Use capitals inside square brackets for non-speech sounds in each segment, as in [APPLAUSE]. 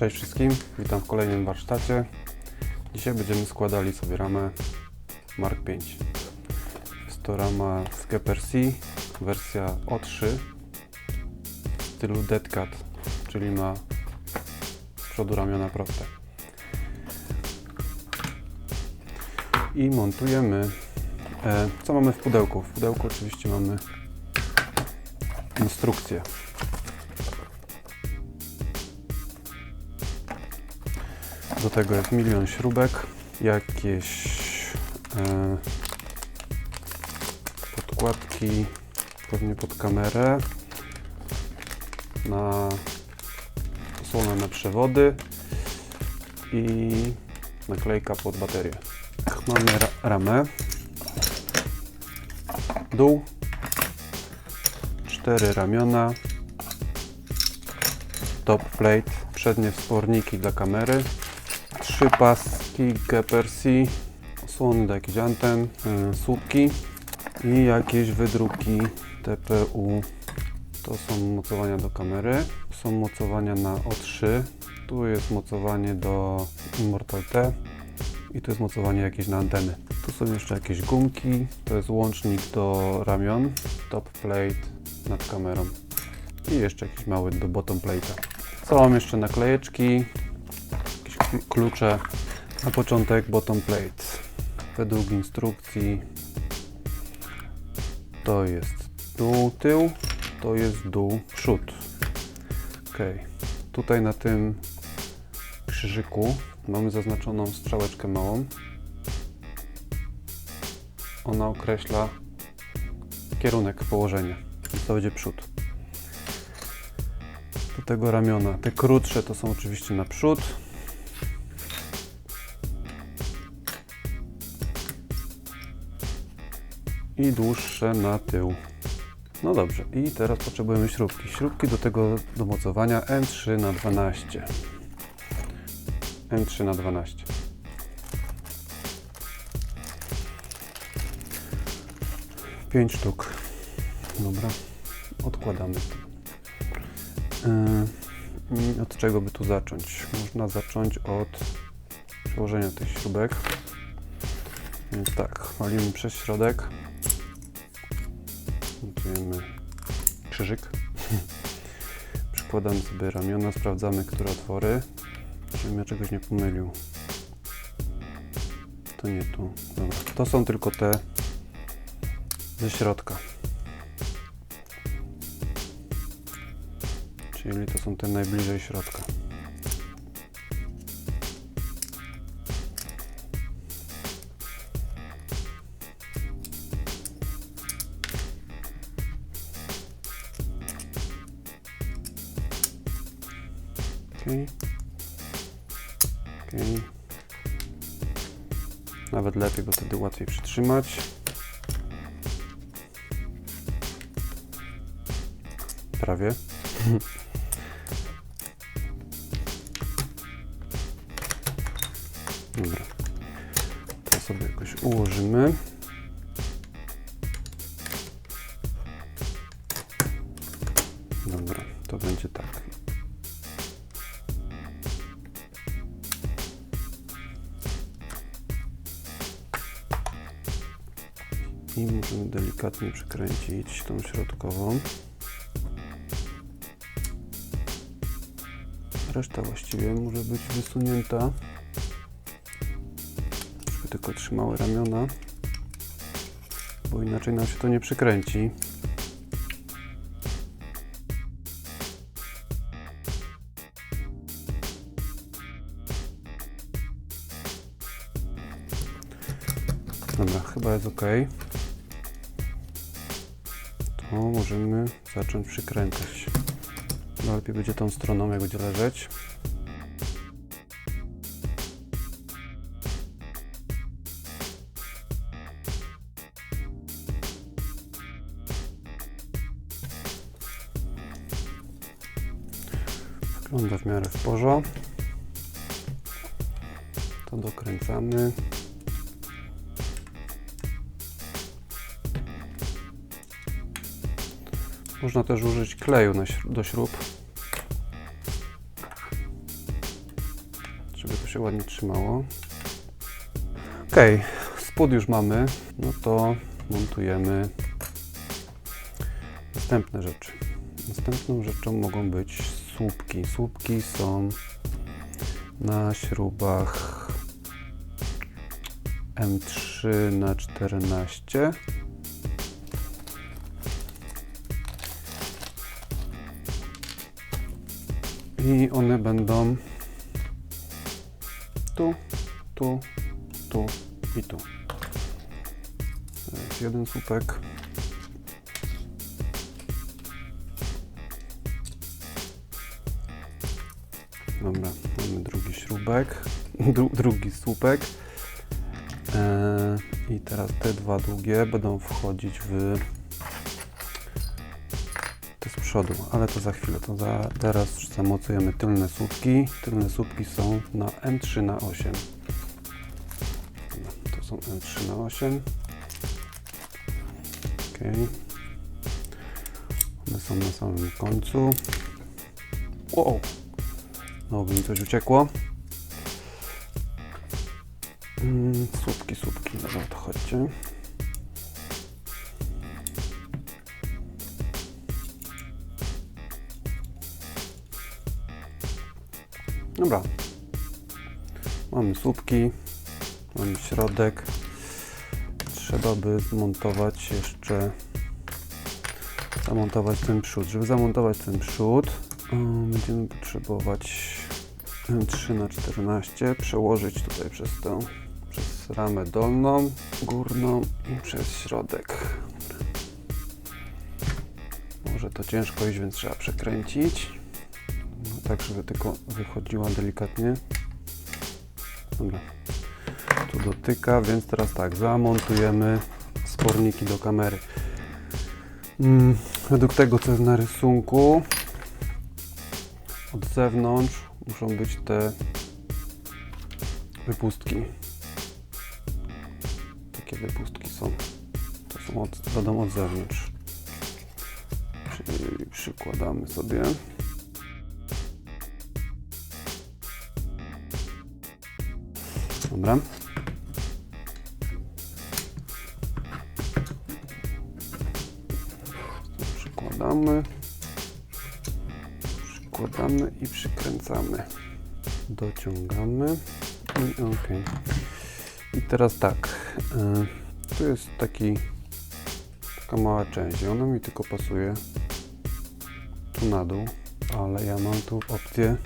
Cześć wszystkim, witam w kolejnym warsztacie. Dzisiaj będziemy składali sobie ramę Mark 5. Jest to rama z Kepper C, wersja O3 w stylu Dead Cat, czyli ma z przodu ramiona proste. I montujemy, e, co mamy w pudełku? W pudełku oczywiście mamy instrukcję. Do tego jest milion śrubek, jakieś e, podkładki, pewnie pod kamerę, na osłonę na przewody i naklejka pod baterię. Mamy ra ramę, dół, cztery ramiona, top plate, przednie wsporniki dla kamery, trzy paski Gepersi, osłony do jakichś anten, y, słupki i jakieś wydruki TPU. To są mocowania do kamery, są mocowania na O3, tu jest mocowanie do Immortal T i tu jest mocowanie jakieś na anteny. Tu są jeszcze jakieś gumki, to jest łącznik do ramion, top plate nad kamerą i jeszcze jakiś mały do bottom plate'a. Co mam jeszcze naklejeczki, klucze. Na początek bottom plate. Według instrukcji to jest dół tył, to jest dół przód. Ok. Tutaj na tym krzyżyku mamy zaznaczoną strzałeczkę małą. Ona określa kierunek położenia. To będzie przód. Do tego ramiona. Te krótsze to są oczywiście na przód. I dłuższe na tył. No dobrze, i teraz potrzebujemy śrubki. Śrubki do tego do mocowania M3 na 12. M3 na 12. Pięć sztuk. Dobra, odkładamy. Yy, od czego by tu zacząć? Można zacząć od przełożenia tych śrubek. Więc tak, walimy przez środek. Montujemy krzyżyk. [LAUGHS] Przykładamy sobie ramiona, sprawdzamy, które otwory. Żebym ja czegoś nie pomylił. To nie tu. Dobra. To są tylko te ze środka. Czyli to są te najbliżej środka. Okej. Okej. Nawet lepiej, bo wtedy łatwiej przytrzymać. Prawie. [LAUGHS] Dobra. To sobie jakoś ułożymy. Delikatnie przykręcić tą środkową. Reszta właściwie może być wysunięta. Żeby tylko trzymały ramiona, bo inaczej nam się to nie przykręci. Dobra, chyba jest ok. To możemy zacząć przykręcać. No, lepiej będzie tą stroną, jak będzie leżeć. Wygląda w miarę w porządku. To dokręcamy. Można też użyć kleju do śrub. się ładnie trzymało. Okej, spód już mamy, no to montujemy następne rzeczy. Następną rzeczą mogą być słupki. Słupki są na śrubach M3 na 14. I one będą tu, tu, tu i tu. Jest jeden słupek. Dobra, mamy drugi śrubek, [LAUGHS] dru, drugi słupek. Eee, I teraz te dwa długie będą wchodzić w przodu, ale to za chwilę. To za, teraz zamocujemy tylne słupki. Tylne słupki są na M3 na 8. Dobra, to są M3 na 8. Ok. One są na samym końcu. Wow! Znowu mi coś uciekło. Mm, słupki, słupki. Dobra, to chodźcie. Dobra. Mamy słupki, mamy środek. Trzeba by zmontować jeszcze zamontować ten przód. Żeby zamontować ten przód, um, będziemy potrzebować 3 na 14 przełożyć tutaj przez tę przez ramę dolną, górną i przez środek. Może to ciężko iść, więc trzeba przekręcić. Tak, żeby tylko wychodziła delikatnie. Dobra. Tu dotyka, więc teraz tak, zamontujemy sporniki do kamery. Mm, według tego, co jest na rysunku, od zewnątrz muszą być te wypustki. Takie wypustki są. To są od, od zewnątrz. Czyli przykładamy sobie. Dobra. Przykładamy. Przykładamy i przykręcamy. Dociągamy. I ok. I teraz tak. y, Tu jest taki taka mała część. Ona mi tylko pasuje tu na dół, ale ja mam tu opcję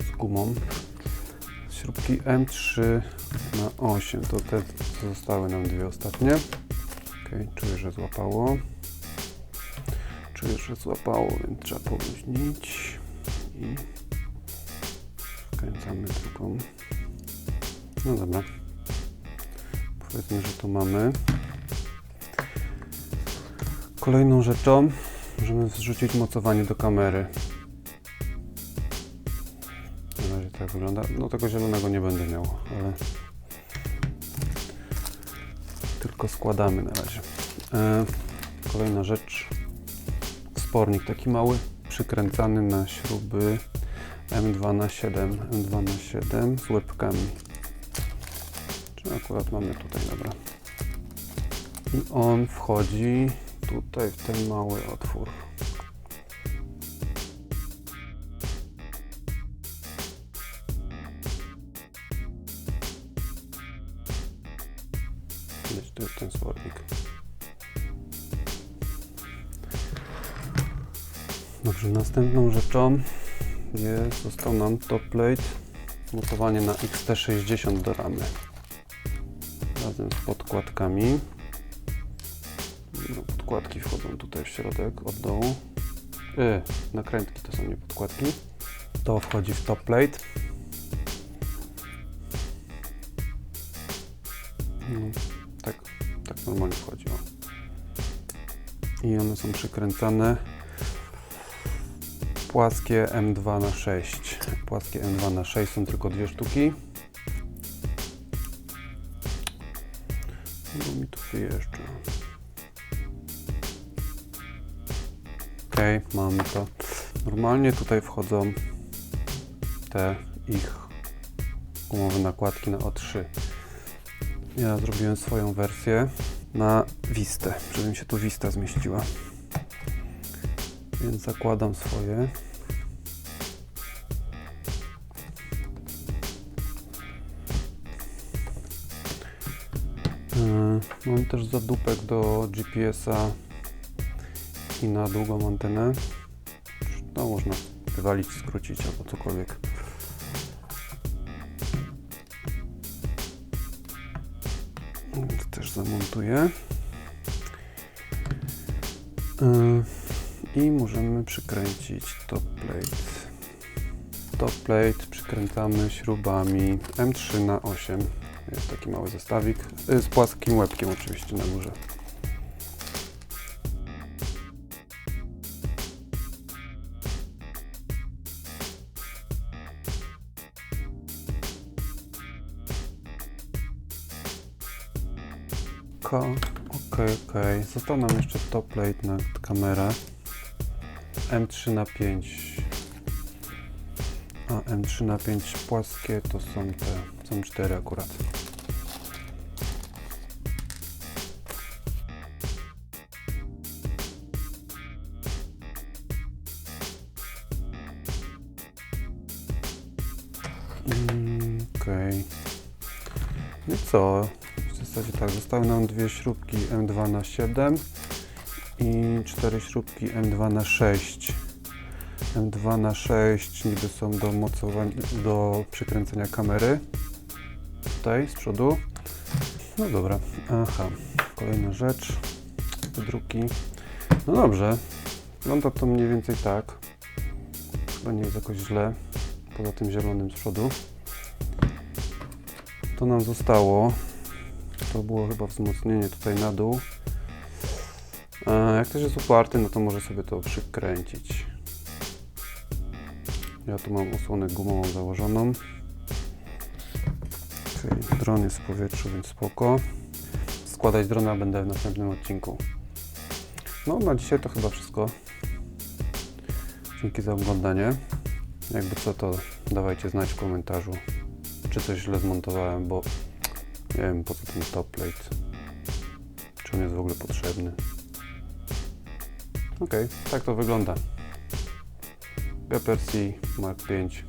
z gumą śrubki M3 na 8 to te zostały nam dwie ostatnie. Ok, czuję, że złapało. Czuję, że złapało, więc trzeba poluźnić i wkręcamy drugą no dobra. Powiedzmy, że to mamy. Kolejną rzeczą możemy wrzucić mocowanie do kamery wygląda. No tego zielonego nie będę miał, ale tylko składamy na razie. E, kolejna rzecz. Spornik taki mały, przykręcany na śruby M2 na 7 M2 na 7 z łebkami. Czy akurat mamy tutaj, dobra. I on wchodzi tutaj w ten mały otwór. Dobrze, następną rzeczą jest, został nam top plate, montowanie na XT60 do ramy. Razem z podkładkami. No, podkładki wchodzą tutaj w środek od dołu. Yy, nakrętki to są nie podkładki. To wchodzi w top plate. No, tak, tak normalnie wchodzi. O. I one są przykręcane płaskie M2 na 6. Płaskie M2 na 6 są tylko dwie sztuki. Bo mi tu wyjeżdża. Ok, mamy to. Normalnie tutaj wchodzą te ich gumowe nakładki na O3. Ja zrobiłem swoją wersję na Vistę, żeby mi się tu Vista zmieściła. Więc zakładam swoje. Mam też zadupek do GPS-a i na długą antenę. No można wywalić, skrócić albo cokolwiek. To też zamontuję. Yy, I możemy przykręcić top plate. Top plate przykręcamy śrubami M3 na 8 Jest taki mały zestawik yy, z płaskim łebkiem oczywiście na górze. Okej, okej. Został nam jeszcze top plate na kamerę. M3 na 5. A M3 na 5 płaskie to są te, są 4 akurat. Mm, Okej. No co? W zasadzie tak, zostały nam dwie śrubki M2 na 7 i cztery śrubki M2 na 6. M2 na 6 niby są do mocowania, do przykręcenia kamery. Tutaj z przodu. No dobra, aha, kolejna rzecz. Wydruki. No dobrze, wygląda to mniej więcej tak. Chyba nie jest jakoś źle, poza tym zielonym z przodu. To nam zostało. To było chyba wzmocnienie tutaj na dół. Jak ktoś jest uparty, no to może sobie to przykręcić. Ja tu mam osłonę gumową założoną. Okay. Dron jest w powietrzu, więc spoko. Składać drona będę w następnym odcinku. No, na dzisiaj to chyba wszystko. Dzięki za oglądanie. Jakby co, to dawajcie znać w komentarzu, czy coś źle zmontowałem, bo nie wiem po co ten top plate. Czy on jest w ogóle potrzebny. Okej, tak to wygląda. GPRC Mark 5